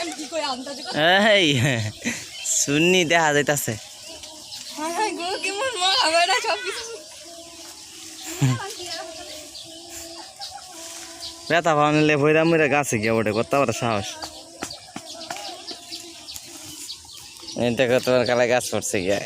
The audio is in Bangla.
আমি কি কই আন্দাজ এই শুননি দেখা যাইতাছে। পেতা ভাঙলে ভৈরা মুইরা গাছে গিয়া ওঠে কত বড় সাহস এই দেখো তোমার কালে গাছ পড়ছে গিয়া।